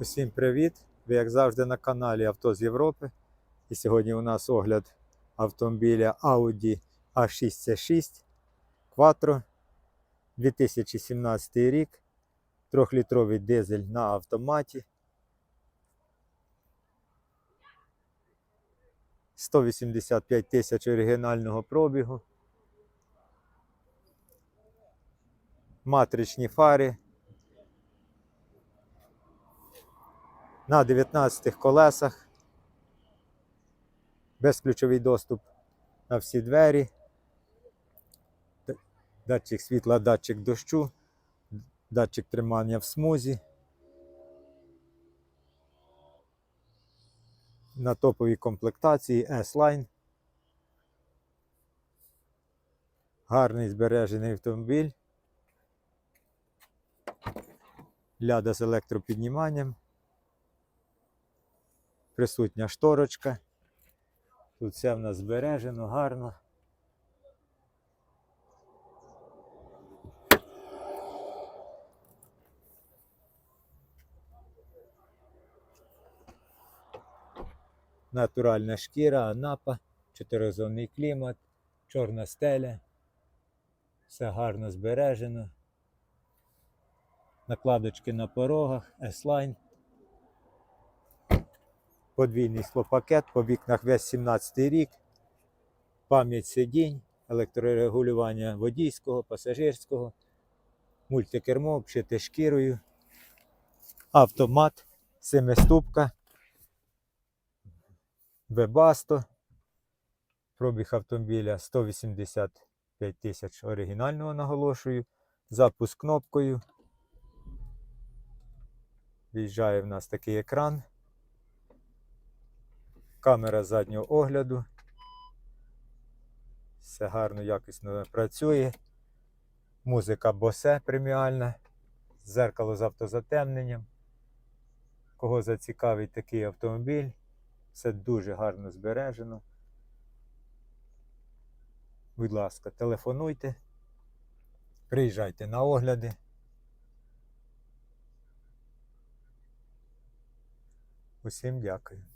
Усім привіт! Ви як завжди на каналі Авто з Європи. І сьогодні у нас огляд автомобіля Audi A6C6 Quattro 2017 рік. Трьохлітровий дизель на автоматі. 185 тисяч оригінального пробігу. Матричні фари. На 19 колесах. Безключовий доступ на всі двері. Датчик світла, датчик дощу, датчик тримання в смузі. На топовій комплектації S-Line. Гарний збережений автомобіль. Ляда з електропідніманням присутня шторочка. Тут все в нас збережено, гарно. Натуральна шкіра, анапа, чотиризонний клімат, чорна стеля. Все гарно збережено. Накладочки на порогах, S-Line подвійний склопакет, по вікнах весь 17 рік, пам'ять сидінь, електрорегулювання водійського, пасажирського, мультикермо, обшите шкірою, автомат, семиступка, Вебасто, пробіг автомобіля 185 тисяч оригінального наголошую, запуск кнопкою. В'їжджає в нас такий екран камера заднього огляду. Все гарно, якісно працює. Музика Bose преміальна, зеркало з автозатемненням. Кого зацікавить такий автомобіль, все дуже гарно збережено. Будь ласка, телефонуйте, приїжджайте на огляди. Усім дякую.